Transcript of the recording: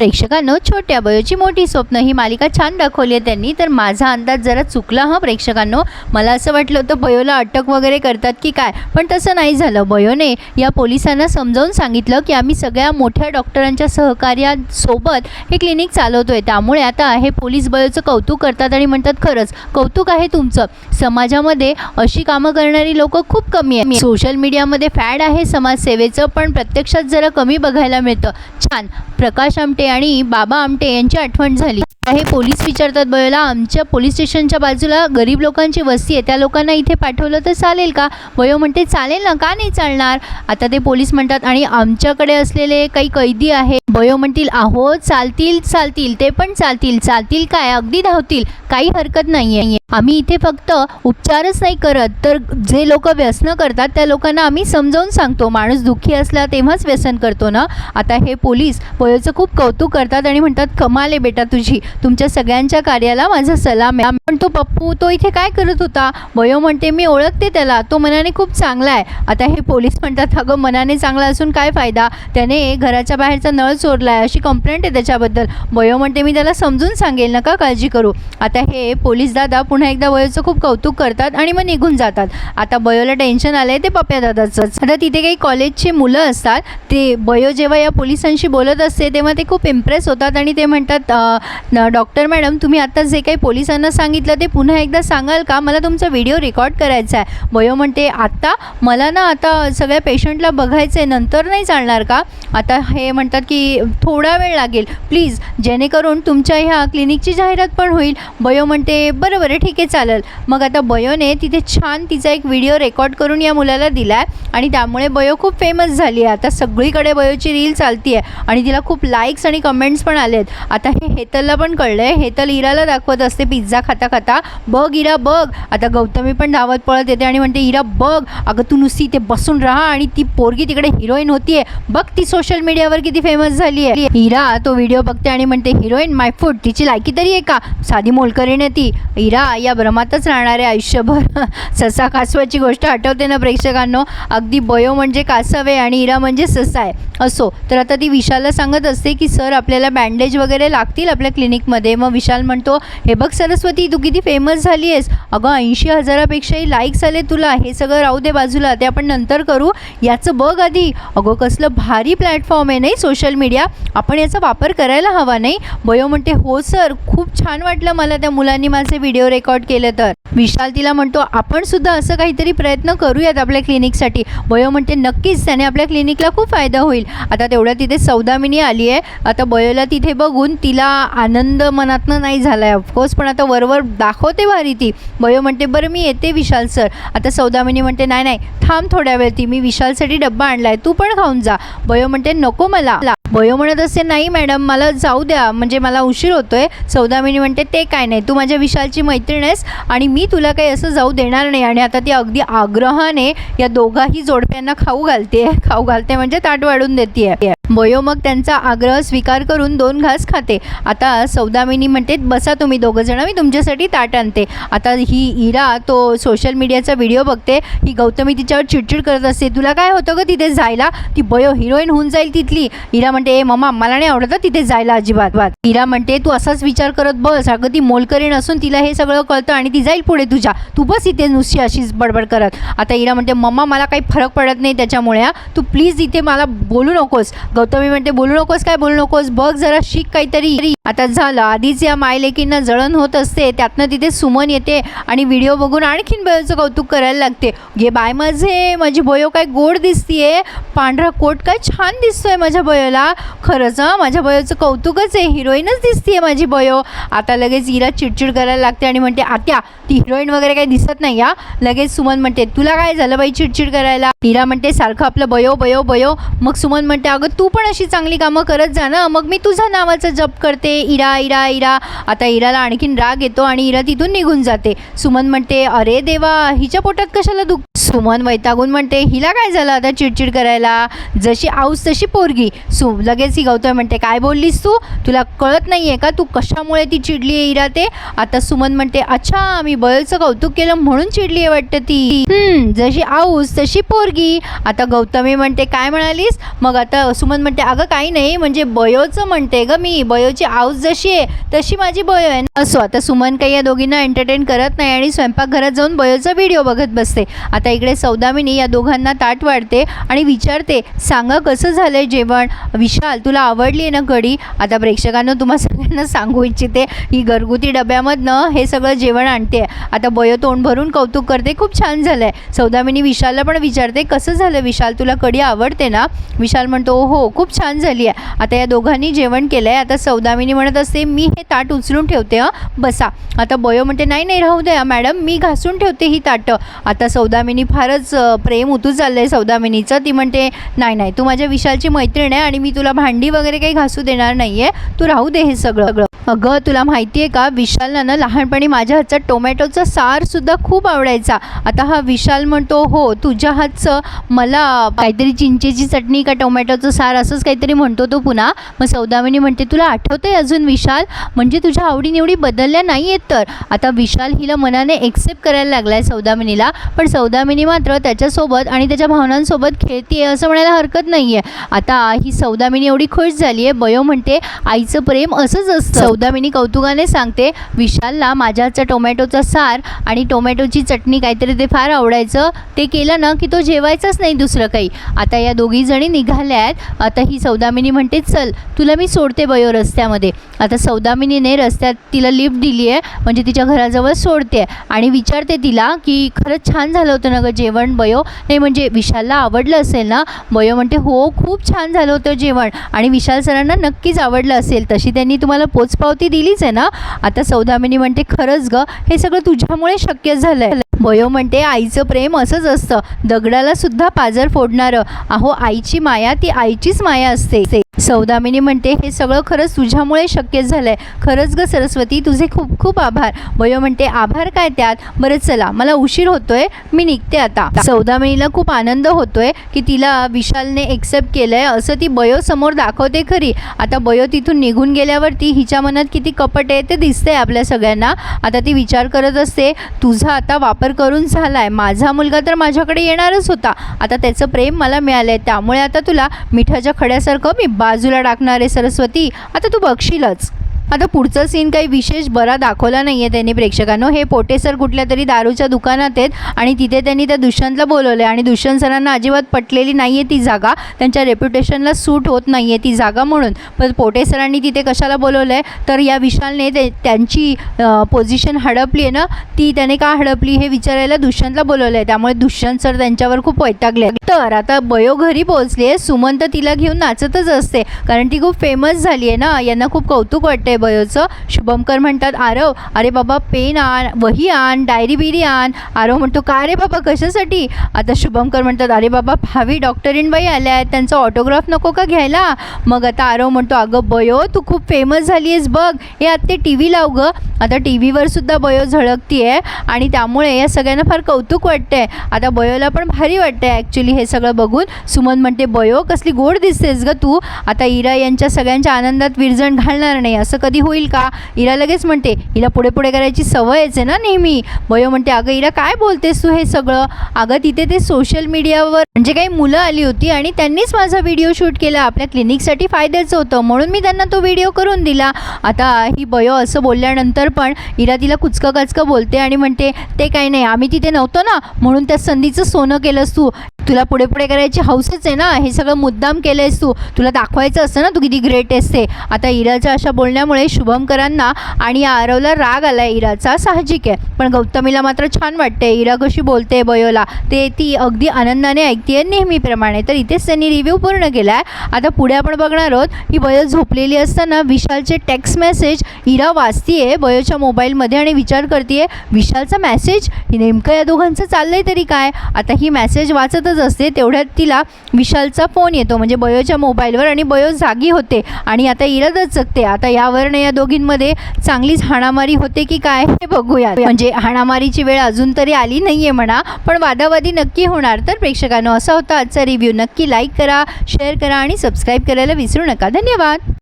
प्रेक्षकांनो छोट्या बयोची मोठी स्वप्न ही मालिका छान दाखवली आहे त्यांनी. तर माझा अंदाज जरा चुकला हा प्रेक्षकांनो? मला असं वाटलं होतं बयोला अटक वगैरे करतात की काय? पण तसं नाही झालं. बयोने या पोलिसांना समजावून सांगितलं की आम्ही सगळ्या मोठ्या डॉक्टरांच्या सहकार्यासोबत हे क्लिनिक चालवतो आहे त्यामुळे आता हे पोलीस बयोचं कौतुक करतात आणि म्हणतात खरंच कौतुक आहे तुमचं. समाजामध्ये अशी कामं करणारी लोक खूप कमी आहे सोशल मीडियामध्ये फॅड आहे समाजसेवेचं पण प्रत्यक्षात जरा कमी बघायला मिळतं. छान. प्रकाश आमटे आणि बाबा आमटे यांची आठवण झाली. हे पोलीस विचारतात बयोला आमच्या पोलीस स्टेशनच्या बाजूला गरीब लोकांची वस्ती आहे. त्या लोकांना इथे पाठवलं तर चालेल का? वयो म्हणते चालेल ना का नाही चालणार? आता ते पोलीस म्हणतात आणि आमच्याकडे असलेले काही कैदी आहे बयो म्हणतील आहो चालतील चालतील ते पण चालतील चालतील काय? अगदी धावतील काही हरकत नाही आहे आम्ही इथे फक्त उपचारच नाही करत तर जे लोक व्यसन करतात त्या लोकांना आम्ही समजावून सांगतो. माणूस दुःखी असला तेव्हाच व्यसन करतो ना? आता हे पोलीस बयोचं खूप कौतुक करतात आणि म्हणतात कमाल आहे बेटा तुझी तुमच्या सगळ्यांच्या कार्याला माझा सलाम आहे. पण तो पप्पू तो इथे काय करत होता? वयो म्हणते मी ओळखते त्याला तो मनाने खूप चांगला आहे. आता हे पोलीस म्हणतात अगं मनाने चांगला असून काय फायदा? त्याने घराच्या बाहेरचा नळ चोरला आहे अशी कंप्लेंट आहे त्याच्याबद्दल. वयो म्हणते मी त्याला समजून सांगेल नका काळजी करू. आता हे पोलीस दादा पुन्हा एकदा वयोचं खूप कौतुक करतात आणि मग निघून जातात. आता बयोला टेन्शन आलं आहे ते पप्या दादाचं आता तिथे काही कॉलेजची मुलं असतात ते बयो जेव्हा या पोलिसांशी बोलत असते तेव्हा ते खूप इम्प्रेस होतात आणि ते म्हणतात न- डॉक्टर मॅडम तुम्ही आता जे काही पोलिसांना सांगितलं ते पुन्हा एकदा सांगाल का? मला तुमचा व्हिडिओ रेकॉर्ड करायचा आहे. बयो म्हणते आत्ता? मला ना आता सगळ्या पेशंटला बघायचं आहे नंतर नाही चालणार का? आता हे म्हणतात की थोडा वेळ लागेल. प्लीज जेणेकरून तुमच्या ह्या क्लिनिकची जाहिरात पण होईल. बयो म्हणते बरं बरं ठीक आहे चालेल. मग आता बयोने तिथे छान तिचा एक व्हिडिओ रेकॉर्ड करून या मुलाला दिला आहे आणि त्यामुळे बयो खूप फेमस झाली आहे. आता सगळीकडे बयोची रील चालती आहे आणि तिला खूप लाईक्स आणि कमेंट्स पण आले आहेत आता हे हेतलला पण कळलं आहे हेतल इराला दाखवत असते पिझ्झा खाता खाता. बघ इरा बघ. आता गौतमी पण धावत पळत येते आणि म्हणते इरा बघ. अगं तू नुसती इथे बसून राहा. आणि ती पोरगी तिकडे हिरोईन होती आहे बघ ती सोशल मीडियावर किती फेमस झाली आहे इरा तो व्हिडिओ बघते आणि म्हणते हिरोईन माय फूड तिची लायकी तरी आहे का? साधी मोलकरीने ती. इरा या भ्रमातच राहणार आहे आयुष्यभर. ससा कासवाची गोष्ट आठवते ना प्रेक्षकांनो? अगदी बयो म्हणजे कासव आहे आणि इरा म्हणजे ससा आहे. असो तर आता ती विशालला सांगत असते की सर आपल्याला बँडेज वगैरे लागतील आपल्या क्लिनिकमध्ये. मग विशाल म्हणतो हे बघ सरस्वती तू किती फेमस झाली आहेस अगं ऐंशी हजारापेक्षाही लाईक्स आले तुला. हे सगळं राहू दे बाजूला. ते आपण नंतर करू. याचं बघ आधी. अगं कसलं भारी प्लॅटफॉर्म आहे नाही सोशल मीडिया आपण याचा वापर करायला हवा नाही. बयो म्हणते हो सर खूप छान वाटलं मला त्या मुलांनी माझे व्हिडिओ रेकॉर्ड केले तर. विशाल तिला म्हणतो आपण सुद्धा असं काहीतरी प्रयत्न करूयात आपल्या क्लिनिकसाठी. बयो म्हणते नक्कीच त्याने आपल्या क्लिनिकला खूप फायदा होईल. आता तेवढ्या तिथे सौदामिनी आली आहे. आता बयोला तिथे बघून तिला आनंद मनातनं नाही झाला आहे ऑफकोर्स पण आता वरवर दाखवते भारी ती. बयो म्हणते बरं मी येते विशाल सर. आता सौदामिनी म्हणते नाही नाही थांब थोड्या वेळ ती. मी विशालसाठी डब्बा आहे तू पण खाऊन जा. बयो म्हणते नको मला. बयो म्हणत असते नाही मॅडम मला जाऊ द्या. म्हणजे मला उशीर होतोय. सौदामिनी म्हणते ते काय नाही. तू माझ्या विशालची मैत्रीण आहेस आणि मी तुला काही असं जाऊ देणार नाही आणि आता ती अगदी आग्रहाने या दोघाही जोडप्यांना खाऊ घालते खाऊ घालते म्हणजे ताट वाढून देते. बयो मग त्यांचा आग्रह स्वीकार करून दोन घास खाते. आता सौदामिनी म्हणते बसा तुम्ही दोघं जण मी तुमच्यासाठी ताट आणते. आता ही इरा तो सोशल मीडियाचा व्हिडिओ बघते. ही गौतमी तिच्यावर चिडचिड करत असते. तुला काय होतं ग तिथे जायला? ती बयो हिरोईन होऊन जाईल तिथली. इरा म्हणते ए मम्मा मला नाही आवडत तिथे जायला अजिबात. इरा म्हणते तू असाच विचार करत बस. अगं ती मोलकरीण असून तिला हे सगळं कळतं आणि ती जाईल पुढे तुझ्या. तू बस इथे नुसती अशीच बडबड करत. आता इरा म्हणते मम्मा मला काही फरक पडत नाही त्याच्यामुळे हा. तू प्लीज इथे मला बोलू नकोस. गौतमी म्हणते बोलू नकोस काय? बोलू नकोस. बघ जरा शिक काहीतरी. आता झालं. आधीच या मायलेकींना जळण होत असते त्यातनं तिथे सुमन येते आणि व्हिडिओ बघून आणखीन बयोचं कौतुक करायला लागते. घे बाय माझे माझी बयो काय गोड दिसतीये. पांढरा कोट काय छान दिसतोय माझ्या बयोला खरंच माझ्या बयोचं कौतुकच आहे. हिरोईनच दिसतीये माझी बयो आता लगेच हिरा चिडचिड करायला लागते आणि म्हणते आत्या ती हिरोईन वगैरे काही दिसत नाही या लगेच सुमन म्हणते तुला काय झालं बाई चिडचिड करायला? हिरा म्हणते सारखं आपलं बयो बयो बयो मग सुमन म्हणते अगं तू पण अशी चांगली कामं करत जा ना. मग मी तुझ्या नावाचं जप करते. इरा इरा इरा. आता इराला आणखीन राग येतो आणि इरा तिथून निघून जाते. सुमन म्हणते अरे देवा हिच्या पोटात कशाला दुख सुमन वैतागून म्हणते हिला काय झालं आता चिडचिड करायला? जशी आऊस तशी पोरगी. सु लगेच ही गौतम म्हणते काय बोललीस तू? तुला कळत नाही आहे का? तू कशामुळे ती चिडली आहे इरा ते? आता सुमन म्हणते अच्छा मी बयलचं कौतुक केलं म्हणून चिडली आहे वाटतं ती. जशी आऊस तशी पोरगी. आता गौतमी म्हणते काय म्हणालीस? मग आता सुमन म्हणते अगं काही नाही म्हणजे बयोचं म्हणते ग मी. बयोची आऊस जशी आहे तशी माझी बयो आहे. ना असो आता सुमन काही या दोघींना एंटरटेन करत नाही आणि स्वयंपाकघरात जाऊन बयोचा व्हिडिओ बघत बसते. आता इकडे सौदामिनी या दोघांना ताट वाढते आणि विचारते सांगा कसं झालंय जेवण? विशाल तुला आवडली आहे ना कढी? आता प्रेक्षकांना तुम्हा सगळ्यांना सांगू इच्छिते ही घरगुती डब्यामधनं हे सगळं जेवण आणते. आता बयो तोंड भरून कौतुक करते खूप छान झालं आहे सौदामिनी विशालला पण विचारते कसं झालं विशाल तुला कढी आवडते ना? विशाल म्हणतो हो खूप छान झाली आहे. आता या दोघांनी जेवण केलं आहे आता सौदामिनी म्हणत असते मी हे ताट उचलून ठेवते हं. बसा. आता बयो म्हणते नाही नाही राहू द्या मॅडम मी घासून ठेवते ही ताटं. आता सौदामिनी फारच प्रेम उतू चाललं आहे सौदामिनीचं. ती म्हणते नाही नाही तू माझ्या विशालची मैत्रीण आहे आणि मी तुला भांडी वगैरे काही घासू देणार नाही आहे तू राहू दे हे सगळं सगळं. अगं तुला माहिती आहे का? विशालला ना लहानपणी माझ्या हातचा टोमॅटोचा सारसुद्धा खूप आवडायचा. आता हा विशाल म्हणतो हो तुझ्या हातचं मला काहीतरी चिंचेची चटणी का टोमॅटोचं सार असंच काहीतरी म्हणतो तो पुन्हा. मग सौदामिनी म्हणते तुला आठवतंय अजून विशाल? म्हणजे तुझ्या आवडीनिवडी बदलल्या नाही आहेत तर? आता विशाल हिला मनाने एक्सेप्ट करायला लागला आहे सौदामिनीला. पण सौदामिनी मात्र त्याच्यासोबत आणि त्याच्या भावनांसोबत खेळतीये असं म्हणायला हरकत नाही आहे आता ही सौदामिनी एवढी खुश झाली आहे बयो म्हणते आईचं प्रेम असंच असतं. सौदामिनी कौतुकाने सांगते विशालला माझ्याचा टोमॅटोचा सार आणि टोमॅटोची चटणी काहीतरी ते फार आवडायचं. ते केलं ना की तो जेवायचाच नाही दुसरं काही. आता या दोघीजणी निघाल्या आहेत आता ही सौदामिनी म्हणते चल तुला मी सोडते बयो रस्त्यामध्ये. आता सौदामिनीने रस्त्यात तिला लिफ्ट दिली आहे म्हणजे तिच्या घराजवळ सोडते आणि विचारते तिला की खरंच छान झालं होतं ना गं जेवण बयो? नाही म्हणजे विशालला आवडलं असेल ना? बयो म्हणते हो खूप छान झालं होतं जेवण. आणि विशाल सरांना नक्कीच आवडलं असेल. तशी त्यांनी तुम्हाला पोच पावती दिलीच आहे ना? आता सौदामिनी म्हणते खरंच गं हे सगळं तुझ्यामुळे शक्य झालं आहे बयो म्हणते आईचं प्रेम असंच असतं. दगडाला सुद्धा पाजर फोडणारं. अहो आईची माया ती आईचीच माया असते. सौदामिनी म्हणते हे सगळं खरंच तुझ्यामुळे शक्य झालंय. खरंच ग सरस्वती तुझे खूप खूप आभार. बयो म्हणते आभार काय त्यात? बरं चला मला उशीर होतोय. मी निघते आता. सौदामिनीला खूप आनंद होतोय की तिला विशालने एक्सेप्ट केलंय असं ती बयो समोर दाखवते खरी. आता बयो तिथून निघून गेल्यावरती हिच्या मनात किती कपट आहे ते दिसतंय आपल्या सगळ्यांना. आता ती विचार करत असते तुझा आता वापर करून झाला आहे माझा मुलगा तर माझ्याकडे येणारच होता. आता त्याचं प्रेम मला मिळालं आहे त्यामुळे आता तुला मिठाच्या खड्यासारखं मी बाजूला टाकणार आहे सरस्वती. आता तू बघशीलच. आता पुढचं सीन काही विशेष बरा दाखवला नाही आहे त्यांनी प्रेक्षकांनो. हे पोटे सर कुठल्या तरी दारूच्या दुकानात आहेत आणि तिथे त्यांनी त्या दुष्यंतला बोलवलं आहे आणि दुष्यंत सरांना अजिबात पटलेली नाही आहे ती जागा. त्यांच्या रेप्युटेशनला सूट होत नाही आहे ती जागा म्हणून. पण पोटे सरांनी तिथे कशाला बोलवलं आहे तर या विशालने ते त्यांची पोझिशन हडपली आहे ना ती त्याने का हडपली हे विचारायला दुष्यंतला बोलवलं आहे त्यामुळे दुष्यंत सर त्यांच्यावर खूप वैतागले तर आता बयो घरी पोहोचली आहे सुमंत तिला घेऊन नाचतच असते. कारण ती खूप फेमस झाली आहे ना. यांना खूप कौतुक वाटते बयोचं शुभमकर म्हणतात आरव अरे बाबा पेन आण वही आण डायरी बिरी आण. आरव म्हणतो का रे बाबा कशासाठी? आता शुभमकर म्हणतात अरे बाबा भावी डॉक्टरीन बाई आल्या आहेत त्यांचा ऑटोग्राफ नको का घ्यायला? मग आता आरव म्हणतो अगं बयो तू खूप फेमस झाली आहेस बघ हे आता ते टी व्ही लाव गं. आता टी व्हीवर सुद्धा बयो झळकती आहे आणि त्यामुळे या सगळ्यांना फार कौतुक वाटतंय. आता बयोला पण भारी वाटतंय ॲक्च्युली हे सगळं बघून. सुमन म्हणते बयो कसली गोड दिसतेस ग तू. आता इरा यांच्या सगळ्यांच्या आनंदात विरजण घालणार नाही असं कधी होईल का? हिला लगेच म्हणते हिला पुढे पुढे करायची सवयच आहे ना नेहमी. बयो म्हणते अगं हिला काय बोलतेस तू हे सगळं? अगं तिथे ते सोशल मीडियावर म्हणजे काही मुलं आली होती आणि त्यांनीच माझा व्हिडिओ शूट केला. आपल्या क्लिनिकसाठी फायद्याचं होतं. म्हणून मी त्यांना तो व्हिडिओ करून दिला. आता ही बयो असं बोलल्यानंतर पण हिला तिला कुचकं कचकं बोलते आणि म्हणते ते काही नाही आम्ही तिथे नव्हतो ना. म्हणून त्या संधीचं सोनं केलंस तू. तुला पुढे पुढे करायची हौसच आहे ना? हे सगळं मुद्दाम केलं आहेस तू. तुला दाखवायचं असतं ना तू किती ग्रेट आहेस ते आता इराच्या अशा बोलण्यामुळे शुभमकरांना आणि आरवला राग आला आहे इराचा साहजिक आहे. पण गौतमीला मात्र छान वाटते इरा कशी बोलते बयोला? ते ती अगदी आनंदाने ऐकते नेहमीप्रमाणे. तर इथेच त्यांनी रिव्ह्यू पूर्ण केला आहे आता पुढे आपण बघणार आहोत ही बयो झोपलेली असताना विशालचे टेक्स्ट मेसेज इरा वाचतीये बयोच्या मोबाईलमध्ये आणि विचार करते विशालचा मेसेज नेमकं या दोघांचं चाललं आहे तरी काय? आता ही मेसेज वाचतच असते तेवढ्यात तिला विशालचा फोन येतो. म्हणजे बयोच्या मोबाईलवर आणि बयो जागी होते. आणि आता इरतच जगते. आता यावरनं या दोघींमध्ये चांगलीच हाणामारी होते की काय हे बघूया म्हणजे हाणामारीची वेळ अजून तरी आली नाही आहे म्हणा पण वादावादी नक्की होणार. तर प्रेक्षकांनो असा होता आजचा रिव्ह्यू नक्की लाईक करा शेअर करा आणि सबस्क्राईब करायला विसरू नका. धन्यवाद!